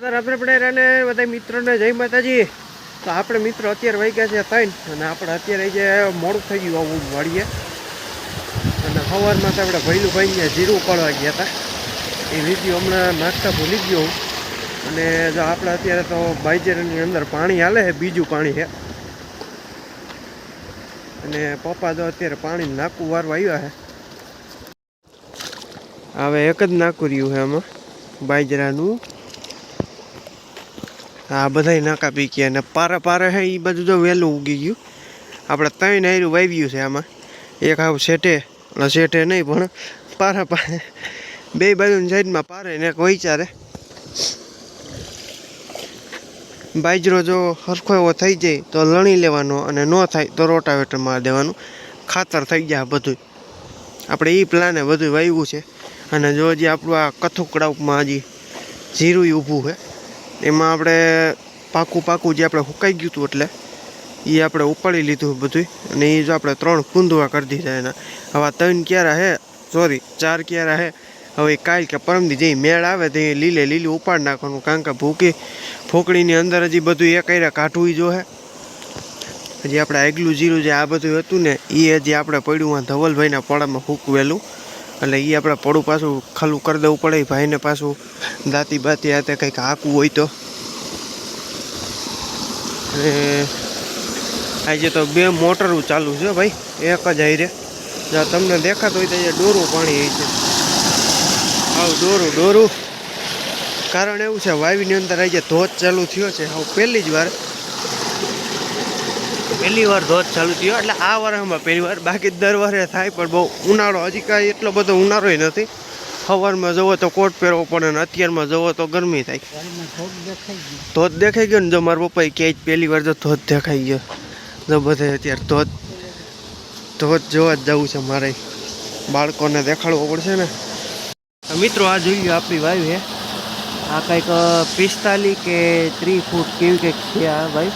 આપણે પડે બધા મિત્રોને જય માતાજી, તો આપણે મિત્રો અત્યારે વાગ્યા છે થઈને અને આપણે અત્યારે જે મોડું થઈ ગયું આવું વાળીએ. અને સવારમાં તો આપણે ભૈલું ભાઈને જીરું પાડવા ગયા હતા. એ વીડિયો હમણાં નાખતા ભૂલી ગયો અને જો આપણે અત્યારે તો બાઈજરની અંદર પાણી હાલે છે, બીજું પાણી છે. અને પપ્પા તો અત્યારે પાણી નાકું વારવા આવ્યા છે. હવે એક જ નાખું રહ્યું છે આમાં બાજરાનું. આ બધાય નાકા પી ગયા અને પારે પારે છે એ બધું તો વહેલું ઉગી ગયું. આપણે ત્રણ આયરું વાવ્યું છે આમાં. એક આવ શેઠે, અને શેઠે નહીં, પણ પારા પારે. બે બાજુની સાઈડમાં પારે ને એક વૈચારે. બાજરો જો સરખો એવો થઈ જાય તો લણી લેવાનો અને ન થાય તો રોટાવેટર મારી દેવાનું. ખાતર થઈ જાય બધું આપણે એ પ્લાને બધું વાવ્યું છે. અને જો હજી આપણું આ કથુકડાઉકમાં હજી જીરું ઊભું છે. એમાં આપણે પાકું પાકું જે આપણે સુકાઈ ગયું હતું એટલે એ આપણે ઉપાડી લીધું બધું અને એ જો આપણે ત્રણ કુંદવા કરી દીધા એના. હવે ત્રણ ક્યારા હે? સોરી ચાર ક્યારા હે? હવે કાલ કે પરમદી જે મેળ આવે તે લીલે લીલું ઉપાડ નાખવાનું, કારણ કે ભૂકી ફોકડીની અંદર હજી બધું એ કર્યા કાઢવું જો હે. હજી આપણે આગલું જીરું જે આ બધું હતું ને એ હજી આપણે પડ્યું આ ધવલભાઈના પોળામાં ફૂકવેલું એટલે એ આપણે પડું પાછું ખાલું કરી દેવું પડે ભાઈને પાછું દાંતી બાતી હાથે કંઈક હાંકવું હોય તો. અને આજે તો બે મોટરું ચાલુ છે ભાઈ, એક જ આઈ રે જ્યાં તમને દેખાતું હોય તો અહીંયા ડોરું પાણી આવી છે. આવું ડોરું ડોરું કારણ એવું છે, વાવીની અંદર આજે ધોધ ચાલુ થયો છે હવે પહેલી જ વાર. પહેલી વાર ધોધ ચાલુ થયો. એટલે આ વર્ષમાં પહેલી વાર. બાકી દર વર્ષે થાય, પણ બહુ ઉનાળો હજી કાંઈ એટલો બધો ઉનાળોય નથી. સવારમાં જવો તો કોટ પહેરવો પડે ને અત્યારમાં જવો તો ગરમી થાય. ધોધ દેખાઈ ગયો ને જો મારા પપ્પાએ ક્યાંય પહેલી વાર તો ધોધ દેખાઈ ગયો. જો બધે અત્યારે ધોધ ધોધ જોવા જ જવું છે મારે. બાળકોને દેખાડવો પડશે ને. મિત્રો, આ જોઈ લો આપણી વાયુ છે આ કંઈક પિસ્તાલીસ કે ત્રીસ ફૂટ કેવી કંઈક છે આ ભાઈ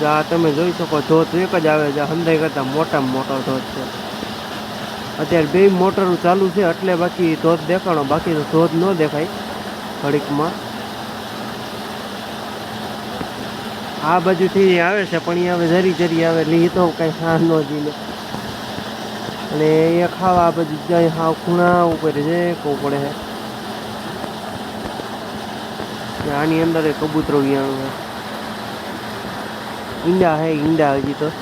જો, તમે જોઈ શકો ધોધ એક જ આવે છે હંદાઈ કરતાં મોટામાં મોટો ધોધ છે. અત્યારે બે મોટરો ચાલુ છે, એટલે બાકી ધોધ દેખાણો, બાકી તો ધોધ ન દેખાય ઘડીકમાં. આ બાજુથી આવે છે, પણ એ હવે જરી જરી આવે, એટલે એ તો કંઈ હા ન જીને. અને એ ખાવા આ બાજુ જાય, હા, ખૂણા ઉપર છે કહું પડે. છે આની અંદર કબૂતરો વિયાણું છે ઈંડા હે, ઈંડા હજી તો.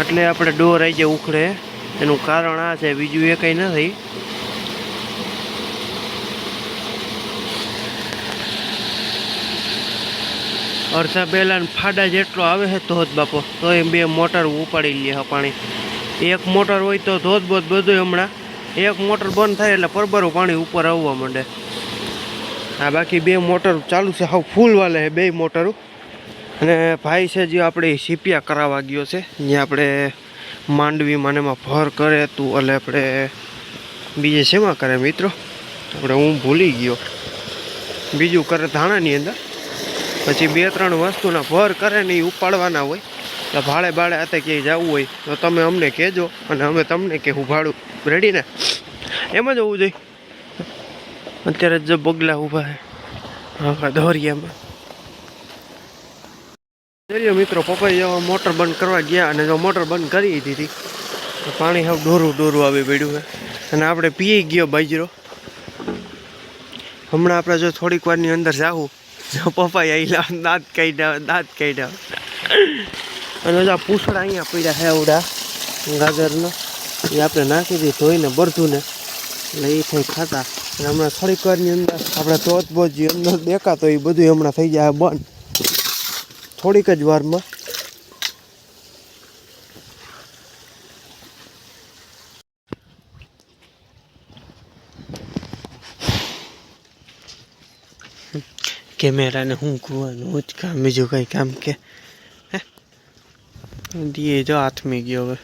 એટલે આપણે ડોર આવી જાય ઉખડે. એનું કારણ આ છે, બીજું એ કંઈ નથી. અડધા બેલા ફાડા જેટલો આવે છે ધોધ બાપો તો એ બે મોટર ઉપાડી લે પાણી. એક મોટર હોય તો ધોધ બોધ બધું હમણાં. એક મોટર બંધ થાય એટલે પરબરું પાણી ઉપર આવવા માંડે. આ બાકી બે મોટર ચાલુ છે, હાવ ફૂલ વાલે છે બે મોટરો. અને ભાઈ છે જે આપણે સીપિયા કરાવવા ગયો છે જ્યાં આપણે માંડવીમાં એમાં ભર કરે તું, એટલે આપણે બીજે શેમાં કરે મિત્રો? આપણે હું ભૂલી ગયો. બીજું કરે ધાણાની અંદર. પછી બે ત્રણ વસ્તુના ભર કરે ને એ ઉપાડવાના હોય. તો ભાડે ભાડે હાથે ક્યાંય જવું હોય, તો તમે અમને કહેજો અને અમે તમને કહેવું ભાડું. રેડી ને? એમ જ હોવું જોઈએ. અત્યારે જ જો બગલા ઊભા છે. હા, દોરિયામાં. દરિયો મિત્રો, પપ્પાએ જો મોટર બંધ કરવા ગયા અને જો મોટર બંધ કરી દીધી તો પાણી હવે ડોરું ડોરું આવી પડ્યું અને આપણે પી ગયો બાજરો. હમણાં આપણે જો થોડીક વારની અંદર જાવું જો પપ્પા આઈલા દાંત કાઢ્યા દાંત કાઢ્યા. અને જો પૂછડા અહીંયા પડ્યા હે ઉડા ગાજરનો, એ આપણે નાખી દીધી, ધોઈને બરધું ને એટલે એ થઈ ખાતા. અને હમણાં થોડીક વારની અંદર આપણે ધોધ બોધ જે અંદર દેખાતો એ બધું હમણાં થઈ જાય બંધ. થોડીક જ વારમાં. કેમેરાને હું કુવાનું જ કામ, બીજું કંઈ કામ કે? દીએ જો હાથમી ગયો હવે.